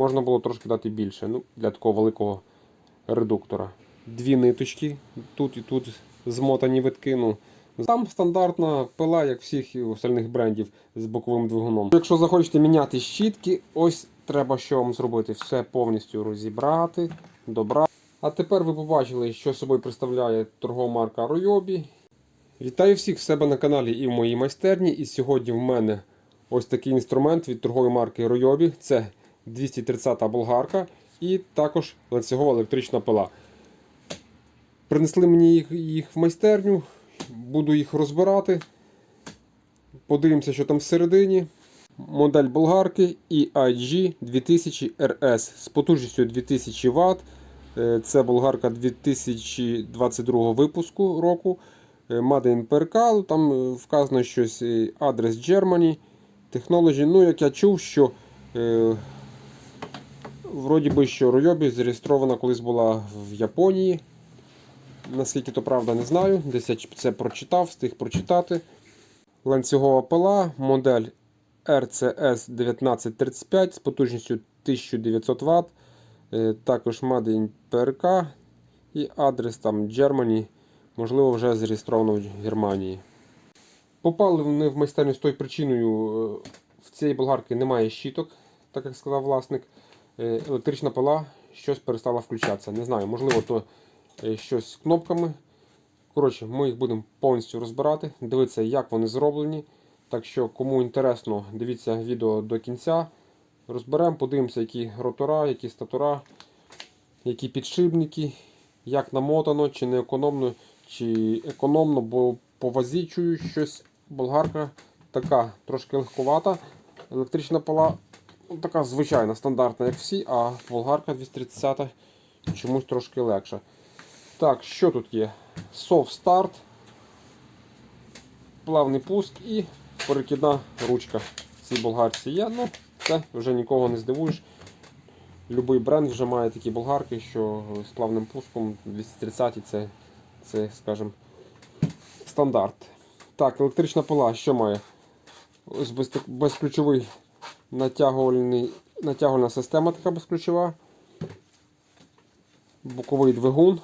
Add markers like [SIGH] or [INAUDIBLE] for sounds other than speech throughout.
Можна було трошки дати більше ну, для такого великого редуктора. Дві ниточки, тут і тут змотані витки. Ну, там стандартна пила, як всіх і остальних брендів з боковим двигуном. Якщо захочете міняти щітки, ось треба що вам зробити. Все повністю розібрати, добрати. А тепер ви побачили, що собою представляє торгова марка Ройобі. Вітаю всіх в себе на каналі і в моїй майстерні. І сьогодні в мене ось такий інструмент від торгової марки Ройобі. Це 230 болгарка і також ланцюгова електрична пила. Принесли мені їх, їх в майстерню, буду їх розбирати. Подивимося, що там всередині. Модель болгарки EIG 2000 RS з потужністю 2000 Вт. Е, Це болгарка 2022 випуску року. Е, Made in PRK, там е, вказано щось адрес Germany, Technology. Ну, як я чув, що вроді би, що Ройобі зареєстрована колись була в Японії. Наскільки то правда, не знаю. Десь я це прочитав, встиг прочитати. Ланцюгова пила, модель RCS 1935 з потужністю 1900 Вт. Е, Також in PRK і адрес там Germany, можливо, вже зареєстровано в Германії. Попали вони в майстерню з тою причиною, е, в цієї болгарки немає щіток, так як сказав власник. Е, Електрична пила щось перестала включатися. Не знаю, можливо, то е, щось з кнопками. Коротше, ми їх будемо повністю розбирати, дивитися, як вони зроблені. Так що, кому інтересно, дивіться відео до кінця. Розберемо, подивимося, які ротора, які статора, які підшипники, як намотано, чи не економно, чи економно, бо по вазі чую щось. Болгарка така трошки легковата. Електрична пила ну, така звичайна, стандартна, як всі, а болгарка 230 чомусь трошки легша. Так, що тут є? Soft Start, плавний пуск і перекидна ручка цій болгарці є. Ну, це вже нікого не здивуєш. Любий бренд вже має такі болгарки, що з плавним пуском 230 це, це скажімо, стандарт. Так, електрична пила, що має? Без, безключовий натягувальна система така безключова. Боковий двигун.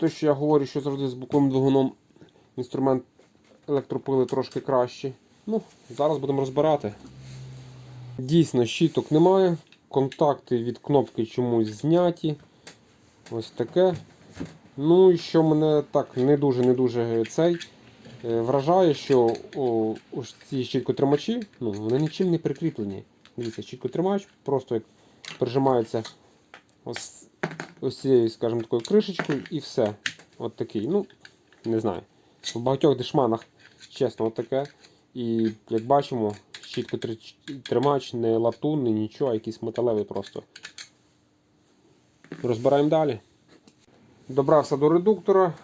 Те, що я говорю, що завжди з боковим двигуном інструмент електропили трошки краще. Ну, Зараз будемо розбирати. Дійсно, щиток немає. Контакти від кнопки чомусь зняті. Ось таке. Ну і що мене так не дуже-не дуже цей вражає, що о, ось ці щіткотримачі, ну, вони нічим не прикріплені. Дивіться, щіткотримач просто як прижимається ось, ось цією, скажімо, такою кришечкою і все. От такий. Ну, не знаю. В багатьох дешманах, чесно, от таке. І як бачимо, щіткотримач не латунний, нічого, а якийсь металевий просто. Розбираємо далі. Добрався до редуктора.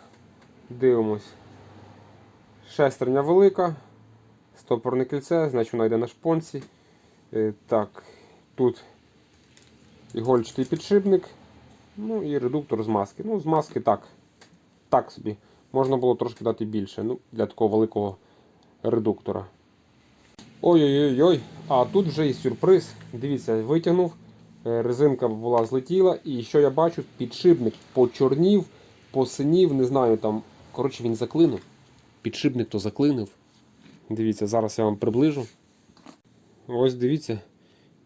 Дивимось. Шестерня велика. Стопорне кільце, значить вона йде на шпонці. Е, Так, тут ігольчатий підшипник. Ну і редуктор з маски. Ну, з маски так. Так собі. Можна було трошки дати більше. Ну, для такого великого редуктора. Ой-ой-ой, а тут вже і сюрприз. Дивіться, витягнув, е, резинка була злетіла, і що я бачу, підшипник почорнів, посинів, не знаю там. Коротше, він заклинув. Підшипник то заклинив. Дивіться, зараз я вам приближу. Ось дивіться,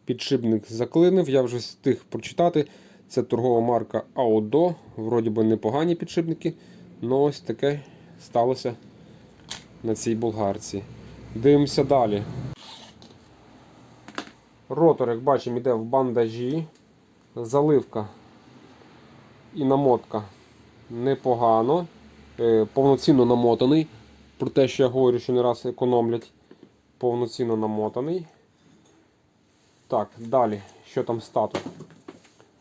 підшипник заклинив, я вже встиг прочитати. Це торгова марка Aodo. Вроді би непогані підшипники. Ну ось таке сталося на цій болгарці. Дивимося далі. Ротор, як бачимо, йде в бандажі. Заливка і намотка непогано. Е, повноцінно намотаний. Про те, що я говорю, що не раз економлять. Повноцінно намотаний. Так, далі, що там статор?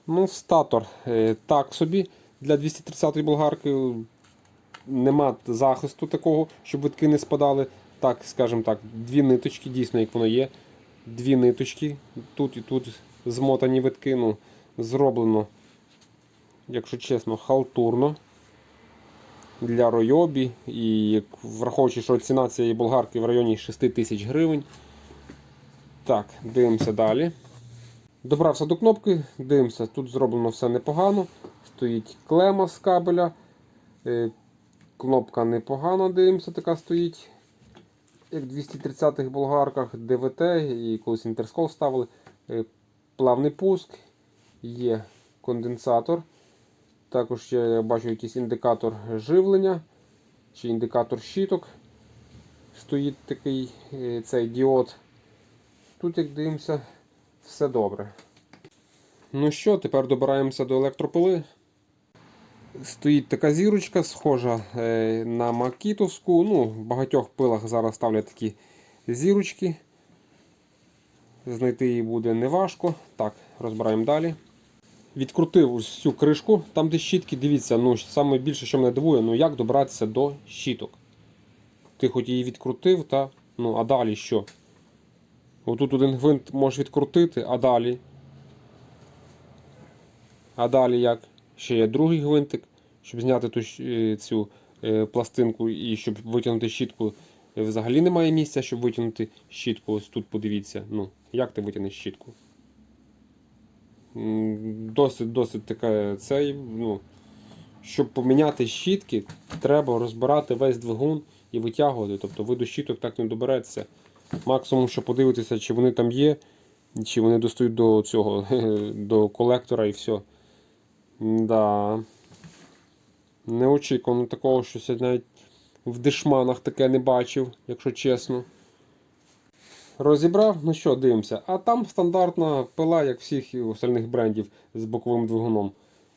Ну, статор е, так собі для 230-ї болгарки. Нема захисту такого, щоб витки не спадали. Так, скажімо так, дві ниточки, дійсно, як воно є. Дві ниточки. Тут і тут змотані витки. Ну, зроблено, якщо чесно, халтурно для Ройобі. І враховуючи, що ціна цієї болгарки в районі 6 тисяч гривень. Так, дивимося далі. Добрався до кнопки, дивимося, тут зроблено все непогано. Стоїть клема з кабеля. Е, Кнопка непогано, дивимося, така стоїть. Як в 230-х болгарках ДВТ і колись інтерскол ставили. Е, Плавний пуск, є конденсатор. Також я бачу якийсь індикатор живлення чи індикатор щиток. Стоїть такий е, цей діод. Тут, як дивимося, все добре. Ну що, тепер добираємося до електропили. Стоїть така зірочка, схожа е, на макітовську. Ну, в багатьох пилах зараз ставлять такі зірочки. Знайти її буде неважко. Так, розбираємо далі. Відкрутив ось цю кришку, там де щітки, дивіться, ну саме більше, що мене дивує, ну як добратися до щіток. Ти хоч її відкрутив, та, ну а далі що? Отут один гвинт можеш відкрутити, а далі. А далі як? Ще є другий гвинтик, щоб зняти ту, е, цю е, пластинку і щоб витягнути щітку. Е, Взагалі немає місця, щоб витягнути щітку. Ось тут подивіться. Ну, як ти витягнеш щітку? М, Досить, досить таке цей, ну, щоб поміняти щітки, треба розбирати весь двигун і витягувати. Тобто ви до щіток так не доберетеся. Максимум, що подивитися, чи вони там є, чи вони достають до цього, [LAUGHS] до колектора і все. Да. Неочікувано такого, що навіть в дешманах таке не бачив, якщо чесно. Розібрав, ну що, дивимося. А там стандартна пила, як всіх остальних брендів з боковим двигуном.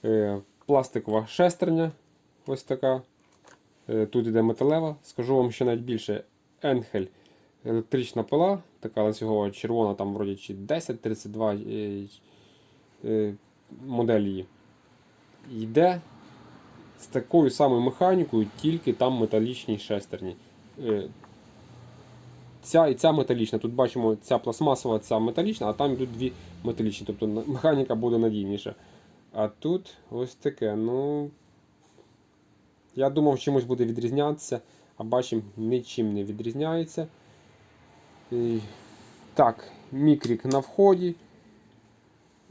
Е, пластикова шестерня. Ось така. Е, тут іде металева. Скажу вам ще навіть більше. Енхель. Електрична пила, така ланцюгова червона, там вроді чи 1032 е, модель її. Йде з такою самою механікою, тільки там металічні шестерні. Ця і ця металічна. Тут бачимо, ця пластмасова, ця металічна, а там йдуть дві металічні. Тобто механіка буде надійніша. А тут ось таке. Ну. Я думав, чимось буде відрізнятися, а бачимо, нічим не відрізняється. І, так, мікрік на вході.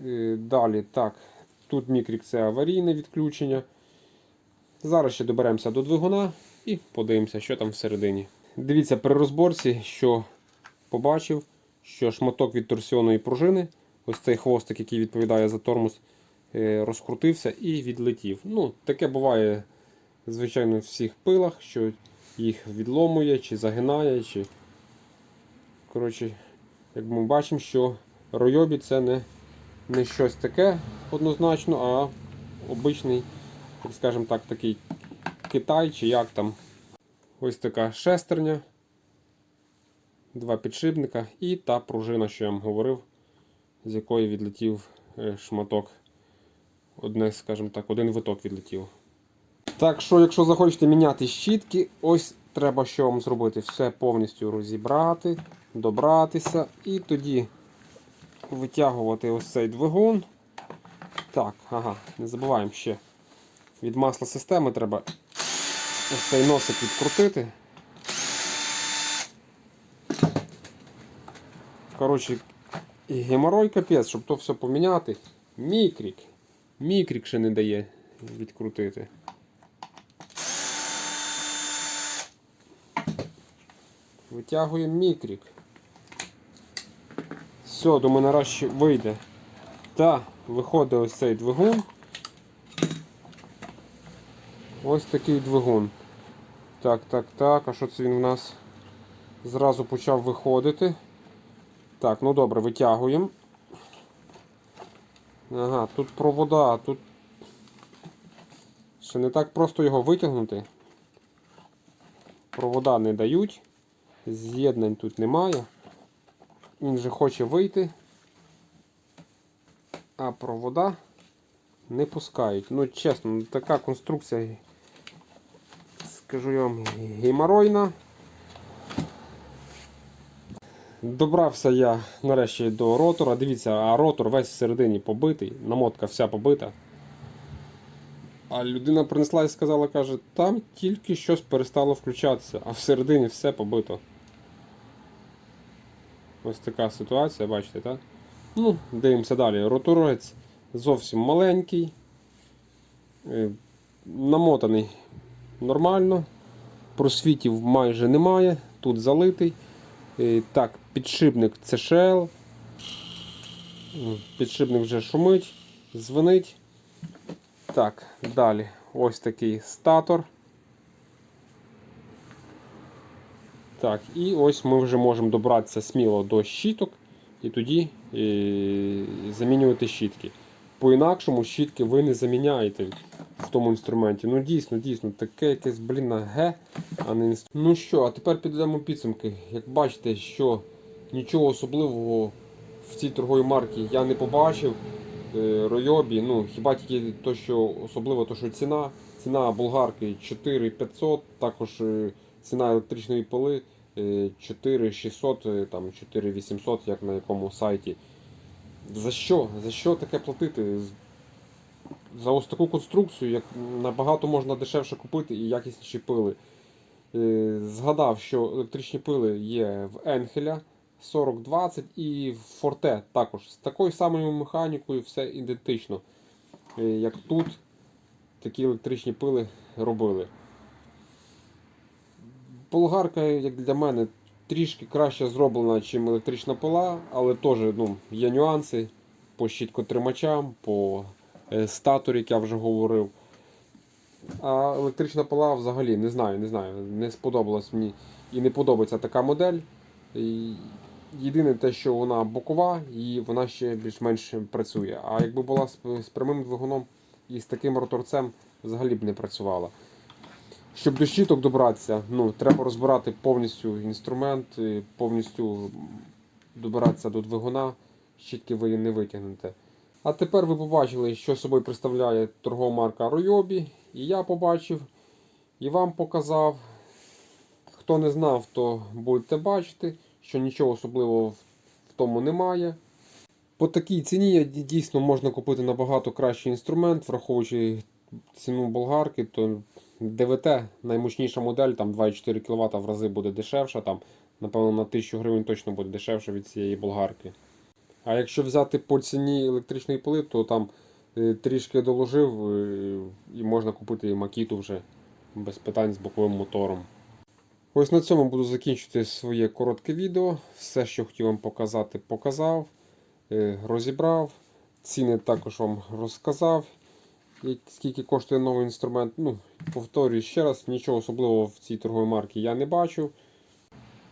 Е, Далі, так, тут мікрік це аварійне відключення. Зараз ще доберемося до двигуна і подивимося, що там всередині. Дивіться, при розборці, що побачив, що шматок від торсіонної пружини, ось цей хвостик, який відповідає за тормоз, е, розкрутився і відлетів. Ну, таке буває, звичайно, в всіх пилах, що їх відломує, чи загинає, чи. Коротше, як ми бачимо, що ройобі це не, не щось таке однозначно, а обичний, скажімо так, такий Китай чи як там. Ось така шестерня, два підшипника і та пружина, що я вам говорив, з якої відлетів е, шматок. Одне, скажімо так, один виток відлетів. Так що, якщо захочете міняти щітки, ось треба що вам зробити. Все повністю розібрати, добратися і тоді витягувати ось цей двигун. Так, ага, не забуваємо ще. Від масла системи треба ось цей носик відкрутити. Коротше, і геморой капець, щоб то все поміняти. Мікрік. Мікрік ще не дає відкрутити. Витягуємо мікрік. Все, думаю, наразі вийде. Та, виходить ось цей двигун. Ось такий двигун. Так, так, так. А що це він у нас зразу почав виходити? Так, ну добре, витягуємо. Ага, тут провода, тут ще не так просто його витягнути. Провода не дають. З'єднань тут немає. Він же хоче вийти. А провода не пускають. Ну, чесно, така конструкція, скажу я вам, геморойна. Добрався я нарешті до ротора. Дивіться, а ротор весь всередині побитий, намотка вся побита. А людина принесла і сказала, каже, там тільки щось перестало включатися, а всередині все побито. Ось така ситуація, бачите, так? Ну, дивимося далі. Роторець зовсім маленький. Е, Намотаний нормально. Просвітів майже немає. Тут залитий. Е, Так, підшипник CSL. М, Підшипник вже шумить, дзвонить. Так, далі. Ось такий статор. Так, і ось ми вже можемо добратися сміло до щіток і тоді е, замінювати щітки. По-інакшому щітки ви не заміняєте в тому інструменті. Ну дійсно, дійсно, таке якесь, блін, на Г, а не інструмент. Ну що, а тепер підемо підсумки. Як бачите, що нічого особливого в цій торговій марці я не побачив. Е, Ройобі, ну хіба тільки то, що особливо то, що ціна. Ціна болгарки 4500, також е, ціна електричної пили е, 4600, е, там 4800, як на якому сайті. За що? За що таке платити? За ось таку конструкцію, як набагато можна дешевше купити і якісніші пили. Е, Згадав, що електричні пили є в Енхеля 4020 і в Форте також. З такою самою механікою все ідентично. Е, Як тут такі електричні пили робили. Болгарка, як для мене, трішки краще зроблена, ніж електрична пила, але теж ну, є нюанси по щіткотримачам, по е, статорі, як я вже говорив. А електрична пила взагалі не знаю, не знаю, не сподобалась мені і не подобається така модель. Єдине те, що вона бокова і вона ще більш-менш працює. А якби була з, з прямим двигуном і з таким роторцем, взагалі б не працювала. Щоб до щіток добратися, ну, треба розбирати повністю інструмент, повністю добиратися до двигуна, щітки ви не витягнете. А тепер ви побачили, що собою представляє торгова марка Ройобі. І я побачив, і вам показав. Хто не знав, то будете бачити, що нічого особливого в тому немає. По такій ціні дійсно можна купити набагато кращий інструмент, враховуючи ціну болгарки, то ДВТ наймощніша модель, там 2,4 кВт в рази буде дешевша, там, напевно, на 1000 гривень точно буде дешевше від цієї болгарки. А якщо взяти по ціні електричної пили, то там е, трішки доложив е, і можна купити і макіту вже без питань з боковим мотором. Ось на цьому буду закінчувати своє коротке відео. Все, що хотів вам показати, показав, е, розібрав. Ціни також вам розказав. Скільки коштує новий інструмент. Ну, повторюю ще раз, нічого особливого в цій торговій марці я не бачу.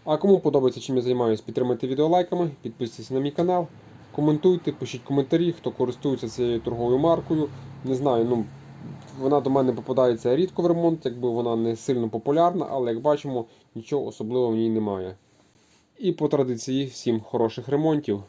А кому подобається, чим я займаюся, підтримайте відео лайками, підписуйтесь на мій канал, коментуйте, пишіть коментарі, хто користується цією торговою маркою. Не знаю, ну вона до мене попадається рідко в ремонт, якби вона не сильно популярна, але як бачимо, нічого особливого в ній немає. І по традиції всім хороших ремонтів.